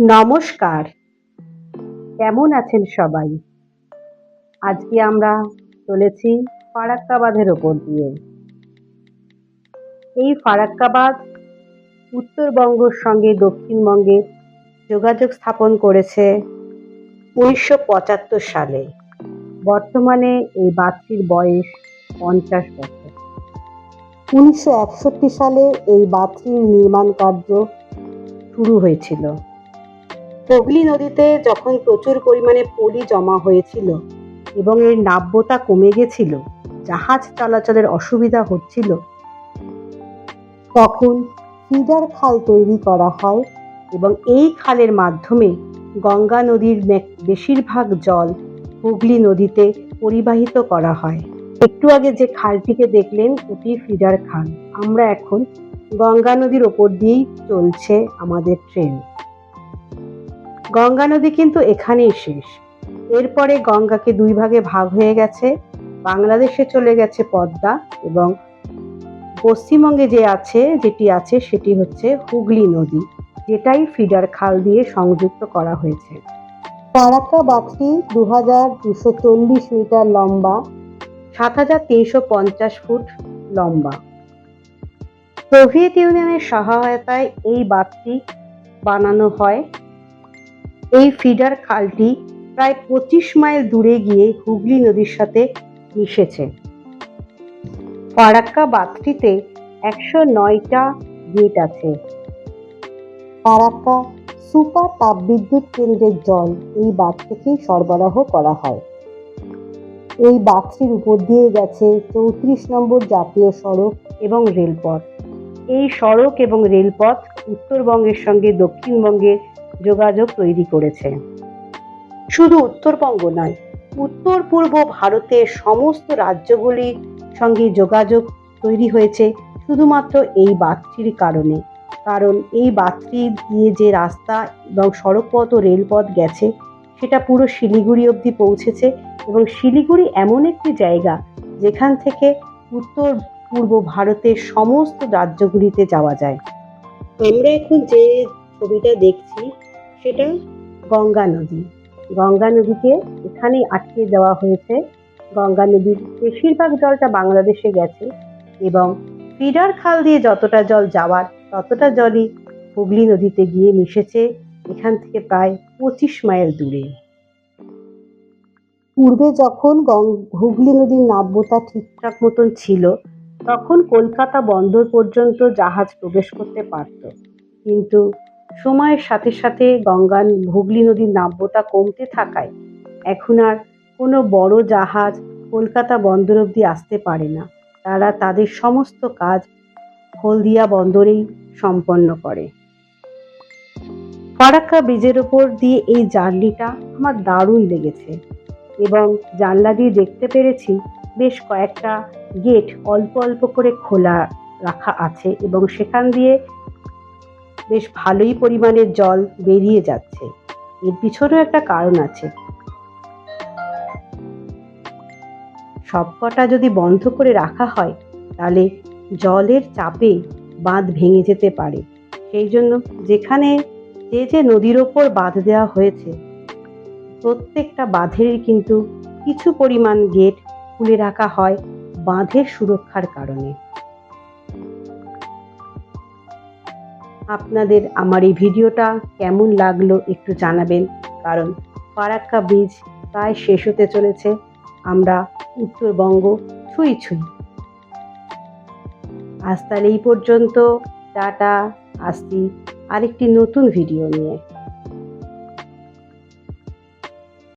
নমস্কার। কেমন আছেন সবাই? আজকে আমরা চলেছি ফারাক্কাবাদের ওপর দিয়ে। এই ফারাক্কা বাঁধ উত্তরবঙ্গের সঙ্গে দক্ষিণবঙ্গের যোগাযোগ স্থাপন করেছে উনিশশো পঁচাত্তর সালে। বর্তমানে এই বাঁধটির বয়স পঞ্চাশ বছর। উনিশশো একষট্টি সালে এই বাঁধটির নির্মাণ কার্য শুরু হয়েছিল। হুগলি নদীতে যখন প্রচুর পরিমাণে পলি জমা হয়েছিল এবং এর নাব্যতা কমে গেছিল, জাহাজ চলাচলের অসুবিধা হচ্ছিল, তখন ফিডার খাল তৈরি করা হয় এবং এই খালের মাধ্যমে গঙ্গা নদীর বেশিরভাগ জল হুগলি নদীতে পরিবাহিত করা হয়। একটু আগে যে খালটিকে দেখলেন, ওটি ফিডার খাল। আমরা এখন গঙ্গা নদীর ওপর দিয়েই চলছে আমাদের ট্রেন। গঙ্গা নদী কিন্তু এখানেই শেষ। এরপরে গঙ্গাকে দুই ভাগে ভাগ হয়ে গেছে। বাংলাদেশে চলে গেছে পদ্মা এবং পশ্চিমবঙ্গে যে আছে যেটি আছে সেটি হচ্ছে হুগলি নদী যেটাই ফিডার খাল দিয়ে সংযুক্ত করা হয়েছে। ফারাক্কা বাঁধটি দু হাজার দুশো চল্লিশ মিটার লম্বা সাত হাজার তিনশো পঞ্চাশ ফুট লম্বা। সোভিয়েত ইউনিয়নের সহায়তায় এই বাঁধটি বানানো হয়। এই ফিডার খালটি প্রায় পঁচিশ মাইল দূরে গিয়ে হুগলি নদীর সাথে মিশেছে। ফারাক্কা বাঁধটিতে একশো নয়টা গেট আছে। ফারাক্কা সুপার তাপবিদ্যুৎ কেন্দ্রের জল এই বাঁধ থেকেই সরবরাহ করা হয়। এই বাঁধটির উপর দিয়ে গেছে চৌত্রিশ নম্বর জাতীয় সড়ক এবং রেলপথ। এই সড়ক এবং রেলপথ উত্তরবঙ্গের সঙ্গে দক্ষিণবঙ্গের যোগাযোগ তৈরি করেছে। শুধু উত্তরবঙ্গ নয়, উত্তর পূর্ব ভারতের সমস্ত রাজ্যগুলির সঙ্গে যোগাযোগ তৈরি হয়েছে শুধুমাত্র এই বাঁধটির কারণে। কারণ এই বাঁধটি দিয়ে যে রাস্তা এবং সড়কপথ ও রেলপথ গেছে, সেটা পুরো শিলিগুড়ি অবধি পৌঁছেছে এবং শিলিগুড়ি এমন একটি জায়গা যেখান থেকে উত্তর পূর্ব ভারতের সমস্ত রাজ্যগুলিতে যাওয়া যায়। আমরা এখন যে ছবিটা দেখছি সেটা গঙ্গা নদী। গঙ্গা নদীকে এখানেই আটকে দেওয়া হয়েছে। গঙ্গা নদীর বেশিরভাগ জলটা বাংলাদেশে গেছে এবং ফিডার খাল দিয়ে যতটা জল যাওয়ার, ততটা জলই হুগলি নদীতে গিয়ে মিশেছে এখান থেকে প্রায় পঁচিশ মাইল দূরে। পূর্বে যখন হুগলি নদীর নাব্যতা ঠিকঠাক মতন ছিল, তখন কলকাতা বন্দর পর্যন্ত জাহাজ প্রবেশ করতে পারত। কিন্তু সময়ের সাথে সাথে গঙ্গা হুগলি নদীর নাব্যতা কমতে থাকায় এখন আর কোনো বড় জাহাজ কলকাতা বন্দর অবধি আসতে পারে না। তারা তাদের সমস্ত কাজ হলদিয়া বন্দরেই সম্পন্ন করে। ফারাক্কা ব্রিজের ওপর দিয়ে এই জার্নিটা আমার দারুণ লেগেছে এবং জানলা দিয়ে দেখতে পেরেছি বেশ কয়েকটা গেট অল্প অল্প করে খোলা রাখা আছে এবং সেখান দিয়ে বেশ ভালোই পরিমাণের জল বেরিয়ে যাচ্ছে। এর পিছনেও একটা কারণ আছে। সবকটা যদি বন্ধ করে রাখা হয়, তাহলে জলের চাপে বাঁধ ভেঙে যেতে পারে। সেই জন্য যেখানে যে যে নদীর ওপর বাঁধ দেওয়া হয়েছে, প্রত্যেকটা বাঁধেরই কিন্তু কিছু পরিমাণ গেট খুলে রাখা হয় বাঁধের সুরক্ষার কারণে। আপনাদের আমার এই ভিডিওটা কেমন লাগল একটু জানাবেন, কারণ ফারাক্কা ব্রিজ প্রায় শেষ হতে চলেছে। আমরা উত্তরবঙ্গ ছুঁই ছুঁই। আজ তাহলে এই পর্যন্ত, টাটা, আসছি আরেকটি নতুন ভিডিও নিয়ে।